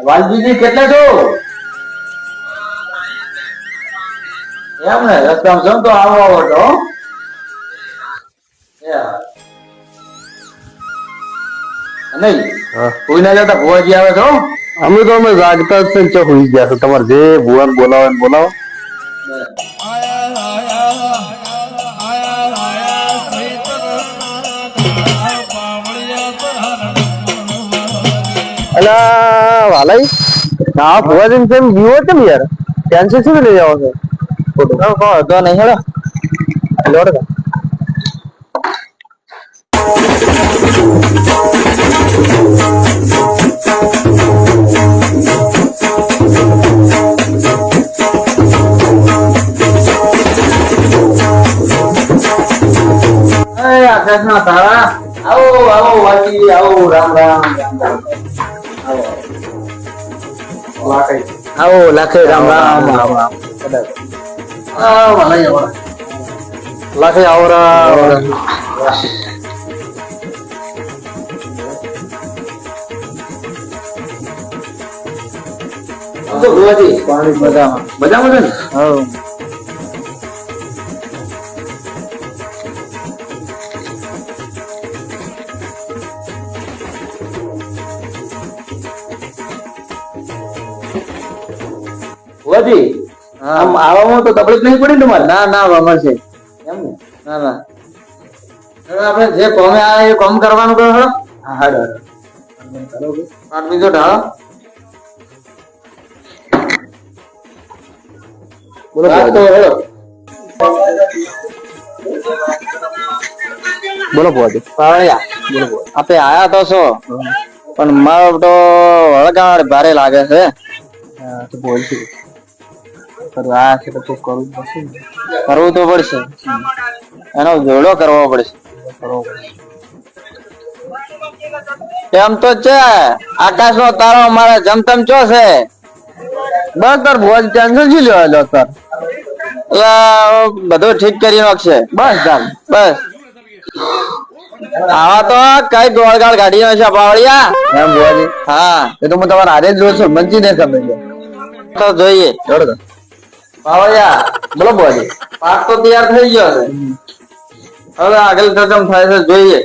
વાલજીજી કેટલા છો? એમ ને રસ્તામાં છો તો આવો આવો હા. નહીં? કોઈ ના જતા ભુવાજી આવે છો અમે તો અમે જાગતા જ છે હોઈ ગયા છો. તમારે જે ભુવાન બોલાવો બોલાવો. અલા વાલાઈ ના ફુવાજીન કેમ જીવો ને યાર? ટેન્શન શું લઈ જાવ છો? ફોટો કો તો નહીં હેડો. લોડ આકાશ આકાશના આવો લાખે રામ રામ. રામ. રામ. લાખે આવરા તો પાણી ને? હા. ભુવાજી આમ આવવામાં તો તકલીફ નહીં પડી ને તમારે? ના ના વામર છે. એમ ને? ના ના. આપણે જે કોમે આવે એ કોમ કરવાનું કહો હળો હા હાડો પાટ બીજો ઢાળો. બોલો તો બોલો પાવળિયા. આપણે આયા તો છો પણ મારો તો વળગાડ ભારે લાગે છે. તો બોલ છે પણ આ છે તો કરવું પડશે કરવું તો પડશે. એનો જોડો કરવો પડશે. કરવો એમ તો છે. આકાશ નો તારો મારે જમતમ ચો છે? બસ તાર ભુવાજી ટેન્શન શું લેવા લો તાર. બધું ઠીક કરી નાખશે. બસ ચાલ બસ. આવા તો કઈ ગોળગાળ કાઢી નાખશે પાવડિયા એમ ભુવાજી હા. એ તો હું તમારા હારે જ જોઉં છું મંચી ને સમજો તો જોઈએ. તો બોલો બોલી. પાક તો તૈયાર થઈ ગયો છે. હવે આગળ કદમ થાય છે જોઈએ.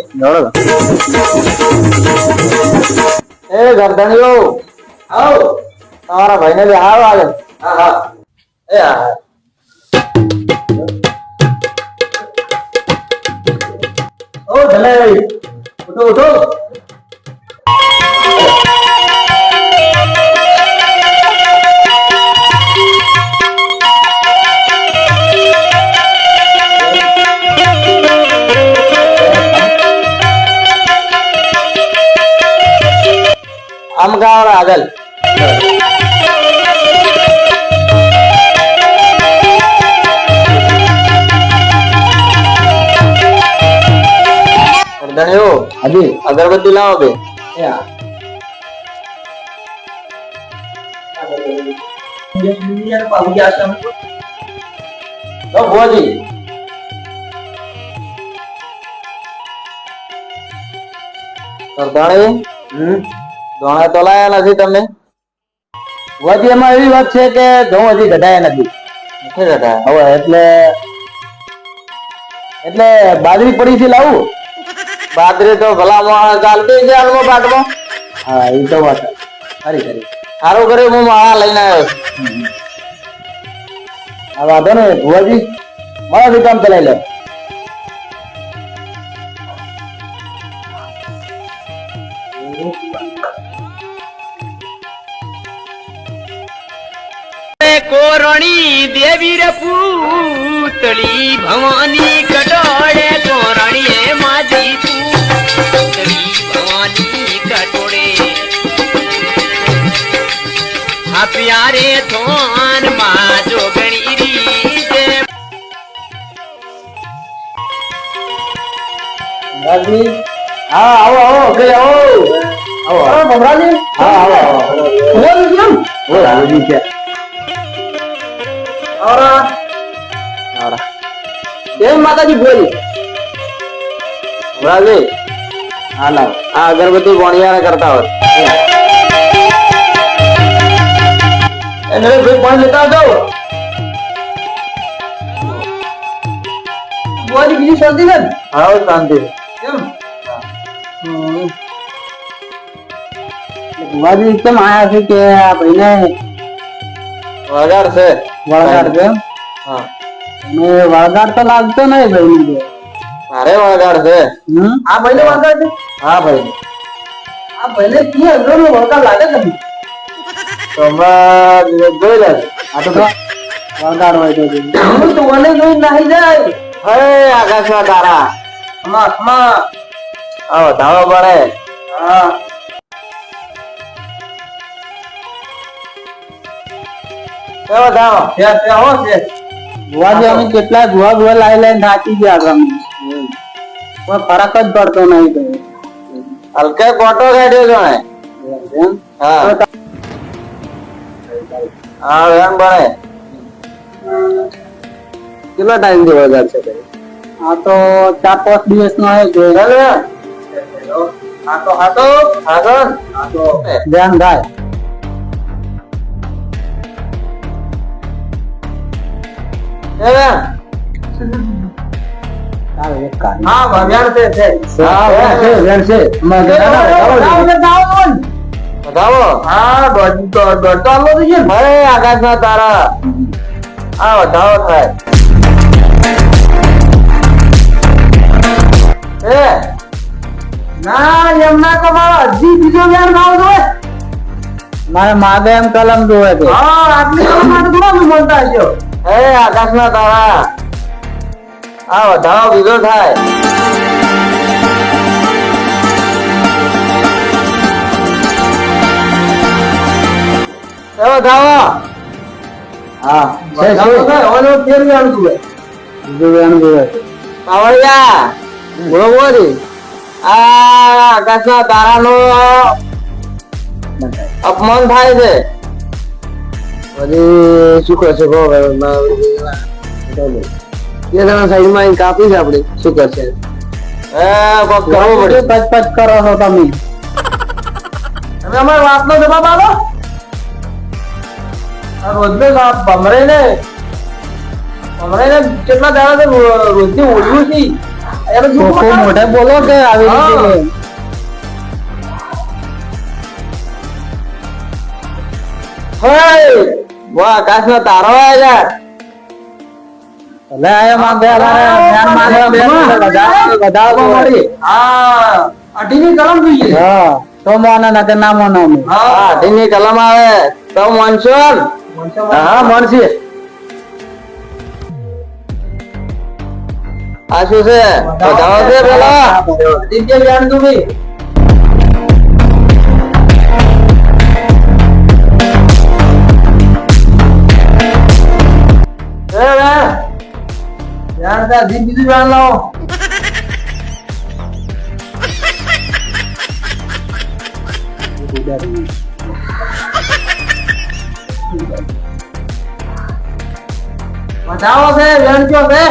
એ ગરધણીઓ આવો. તમારા ભાઈને લે આવો આગળ. હા હા. એ હા ઓ ધલે ઉઠો ઉઠો. ગરધણીઓ હાજી. અગરબત્તી લાવો બે. તો લાયા નથી તમે ભુવાજી એમાં એવી વાત છે કે ઘઉં હજી ઘટાયા નથી. નથી જતા હવે એટલે એટલે બાજરી પડી છે લાવું? બાજરી તો ભલા માણસ ચાલતી છે હાલમાં પાટમાં હા એ તો વાત ખરી ખરી સારું કર્યું હું માળા લઈને આવ્યો આ વાંધો ને ભુવાજી મારાથી કામ ચલાવી લે. કોરણી દેવી રે પૂતળી ભવાની પ્યારે થોનમાં જોગણી રીજે. ભમરાજી હા આવો આવો ઘરે આવો. આવો આવો. ભમરાજી. હા આવો આવો ભુવાજી કેમ? ઓ રાજી છે આવરા. જય માતાજી ભુવાજી ભમરાજી હા લાવ. આ અગરબત્તી પોણિયાને કરતા હોત એ નરેશભાઈ પાણી લેતા આવજો બોલી બીજી શાંતિ ને? હા શાંતિ કેમ? વાજી કેમ આયા છે કે આ ભાઈને વગાડ છે. વળગાડ છે હા. મે વળગાડ તો લાગતો નહીં ભાઈ મારે વળગાડ છે. આ ભાઈને વળગાડ છે? હા ભાઈ. આ ભાઈને કી અંદરનો વળગાડ લાગે છે? તો હમણાં જોઈ લે. આ તો વળગાડ હોય તો હું તો મને જોઈ નાહી જાય. હે આકાશમાં તારા. આમાં આમાં આવો ધાવો પડે. હા. કેવો ધાવો. ત્યાં ત્યાં હો છે બુવાજી અમે કેટલા ગુવા ગુવા લાવી લઈને થાકી ગયા કોઈ ફરક જ પડતો નહીં તો હલકે કોટો કાઢ્યો છો હા. હા એમ બને. કેટલો ટાઈમથી વગાડ છે આ તો ચાર પાંચ દિવસ નો હે જોઈ ચાલે? હાથો. હાથો. આગળ હાથો. ધ્યાન થાય હા વગાડ છે છે. હા વેણ છે વેણ છે. બતાવો. હા દોઢ દોઢ તો આલો છે આકાશના તારા. આ વધાવો થાય. એ ના એમ ના કહો મારો હજી બીજો વેણ ખાવ જોવે. મારે માગે એમ કલમ જોવે છે. હા આટલી કલમ માટે થોડા બોલતા હશો એ આકાશના તારા. આ વધાવો બીજો થાય. વધાવો હા. છે છે. ઓલો ફેર વેણ જુએ. વેણ જોવે છે બોલો બોલી આ આકાશના તારાનો અપમાન થાય છે. પછી શું કરશે કહો એ જણા સાઈડમાં કાપી છે આપણે. શું કરશે કરવું પડે પચ પચ કરો છો તમે તમે અમારી વાતનો જવાબ આપો. રોજને આ ભમરે ને ભમરે ને કેટલા દાડા રોજની ઓળ્યું છે. એને શું લોકો મોઢે બોલો કે આવી રીતે હોય વાહ આકાશનો તારો આવ્યા ભલે આયા માંગે અમારે જ્ઞાન માંગે બે વધારે મળી. હા અઢીની કલમ જોઈએ હા તો મોને ના કે ના મોને હા. અઢીની કલમ આવે તો માનશો ને? હા મળશે. આ શું છે? બતાવો છે પેલા. દિવ્ય જ્ઞાન તું બી. એ રે જ્ઞાન તા દી બીજું બતાવો છે જ્ઞાન છે.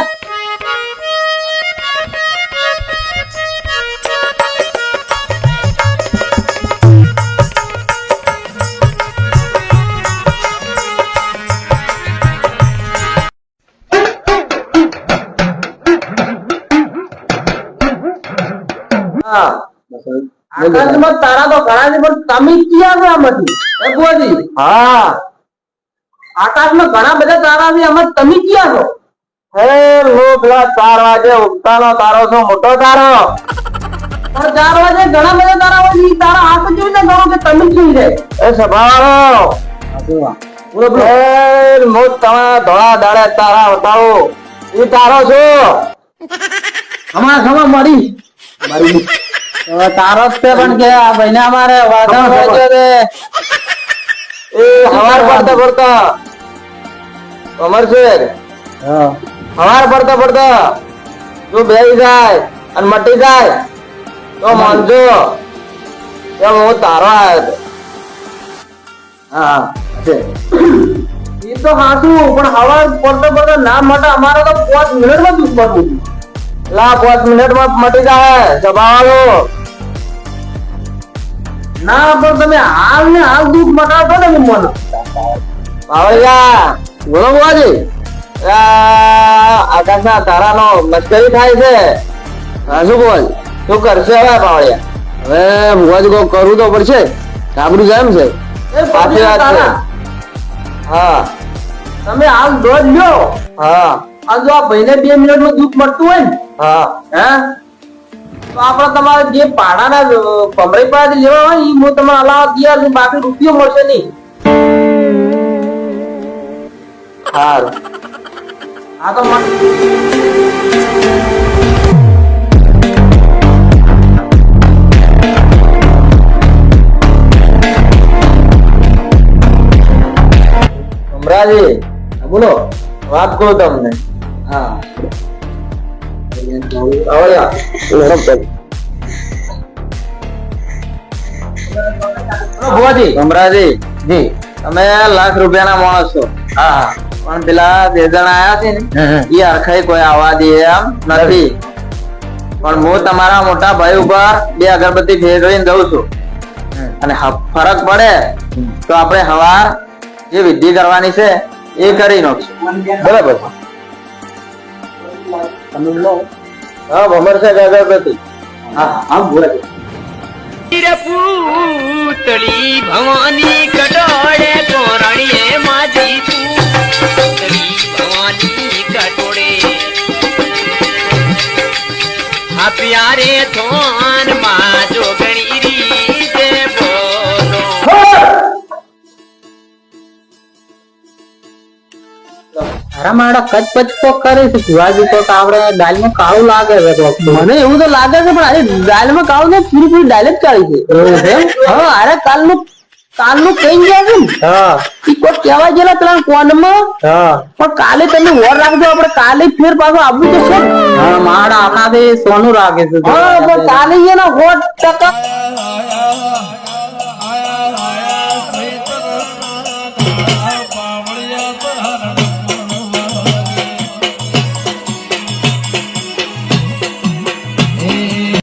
આકાશમાં તારા તો ઘણા છે પણ તમે ક્યાં છો આમાંથી? હા. આકાશમાં ઘણા બધા તારા છે એમાં તમે ક્યાં છો? હે લોક ચાર વાગે ઉગતાનો તારો છો મોટો તારો. પણ ચાર વાગે ઘણા બધા તારા હોય છે તારા હાથ કેવી રીતે ગણો કે તમે શું છે એ સભાવાળો બોલો બોલો. એ મોટ તમે ધોળા દાડે તારા બતાવો. ઈ તારો છો. હમણાં ખબર મળી મારી હવે તારો જ છે પણ કે આ ભાઈને અમારે વાઘણ એ હવાર પડતા પડતા અમર છે હા. હવાર પડતા પડતા જો બે જાય અને મટી જાય તો માનજો. કે હું તારો આવ્યો હતો. હા એ તો હાસું પણ હવાર પડતા પડતા ના મટે. અમારે તો પાંચ મિનિટમાં દુશ્મન લા પાંચ મિનિટમાં મટી જાય. દબાવાલો ના પણ તમે હાલ ને હાલ દુઃખ મટાડો ને મને. બાવળિયા બોલો બુવાજી. આકાશના તારાનો મશ્કરી થાય છે. હા, શું બોલ? શું કરશે હવે પાવડિયા હવે બુવાજી કોઈ કરવું તો પડશે. ગાબડું જેમ છે. સાચી વાત છે. હા. તમે આમ દોડ લ્યો. હા. આ જો આ ભાઈને બે મિનિટનું દુઃખ મળતું હોય ને હા. હે? તો આપણે તમારે જે પાડાના પમરી પાડી લેવા હોય એ હું તમને અલાવા દિયા બાકી રૂપિયો મળશે નહીં. સારું હા તો અમરાજી બોલો. વાત કહું તમને. હા. ભુવાજી. અમરાજી. જી. તમે લાખ રૂપિયાના માણસ છો. હા. પણ પેલા બે જણ આયા છે ને એ અરખાઈ કોઈ આવવા દે એમ નથી. પણ હું તમારા મોટા ભાઈ ઉપર બે અગરબત્તી ફેરવીને દઉં છું. અને હ- ફરક પડે તો આપણે હવાર જે વિધિ કરવાની છે એ કરી નાખશું. બરાબર. હા ભમર છે અગરબત્તી. હા પૂતળી ભવાની કટોળે કોરણીએ માજી પ્યારે થોનમાં જોગણી રીતે બોલો. તારા મારા કચપચ તો કરે છે શિવાજી તો આપણે દાલમાં કાળું લાગે છે મને એવું તો લાગે છે પણ અરે દાલમાં કાળું ને પૂરી પૂરી દાલ જ કાળી છે? હા અરે કાલનું કાલનું કઈ ગયા છે ને હા. ઈ કોઈ કહેવા ગયેલા પેલા કોનમાં? હા. પણ કાલે તમે ઓર રાખજો આપણે કાલે ફેર પાછું આવવું તો છે હા મારા આપણાથી સોનું રાખે છે. હા તો કાલે એના હોટ ટકા